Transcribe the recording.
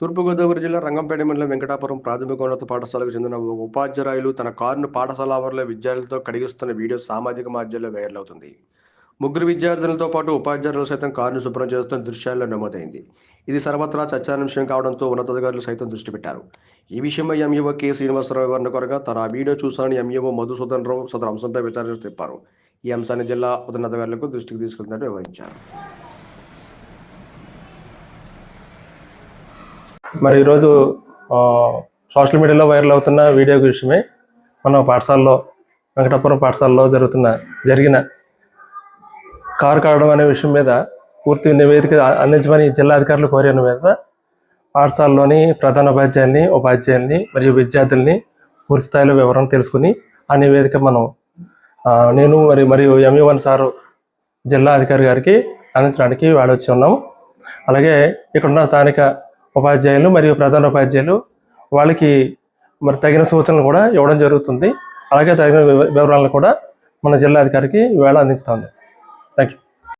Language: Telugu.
తూర్పుగోదావరి జిల్లా రంగంపేట మండలం వెంకటాపురం ప్రాథమికోన్నత పాఠశాలకు చెందిన ఓ ఉపాధ్యాయులు తన కారును పాఠశాల ఆవరణలో విద్యార్థులతో కడిగిస్తున్న వీడియో సామాజిక మాధ్యమంలో వైరల్ అవుతుంది. ముగ్గురు విద్యార్థులతో పాటు ఉపాధ్యాయులు సైతం కారును శుభ్రం చేస్తున్న దృశ్యాల్లో నమోదైంది. ఇది సర్వత్రా చర్చాంశం కావడంతో ఉన్నతాధికారులు సైతం దృష్టి పెట్టారు. ఈ విషయమై ఎంఈఓ కె శ్రీనివాసరావు వివరణ కొరగా తన ఆ వీడియో చూశానని ఎంఈఓ మధుసూదన్ రావు సదరు అంశంపై విచారణ తెలిపారు ఈ అంశాన్ని జిల్లా ఉన్నతాధికారులకు దృష్టికి తీసుకెళ్తున్నట్టు వివరించారు. మరి ఈరోజు సోషల్ మీడియాలో వైరల్ అవుతున్న వీడియో విషయమే మన పాఠశాలలో వెంకటాపురం పాఠశాలలో జరుగుతున్న జరిగిన కారు కావడం అనే విషయం మీద పూర్తి నివేదిక అందించమని జిల్లా అధికారులు కోరిన మీద పాఠశాలలోని ప్రధాన ఉపాధ్యాయుల్ని ఉపాధ్యాయుల్ని మరియు విద్యార్థుల్ని పూర్తి స్థాయిలో వివరణ తెలుసుకుని ఆ నివేదిక మనం నేను మరి మరియు ఎంఈవన్ సారు జిల్లా అధికారి గారికి అందించడానికి వాడొచ్చి ఉన్నాము. అలాగే ఇక్కడున్న స్థానిక ఉపాధ్యాయులు మరియు ప్రధాన ఉపాధ్యాయులు వాళ్ళకి మరి తగిన సూచనలు కూడా ఇవ్వడం జరుగుతుంది. అలాగే తగిన వివరాలను కూడా మన జిల్లా అధికారికి ఇవాళ అందిస్తుంది థ్యాంక్ యూ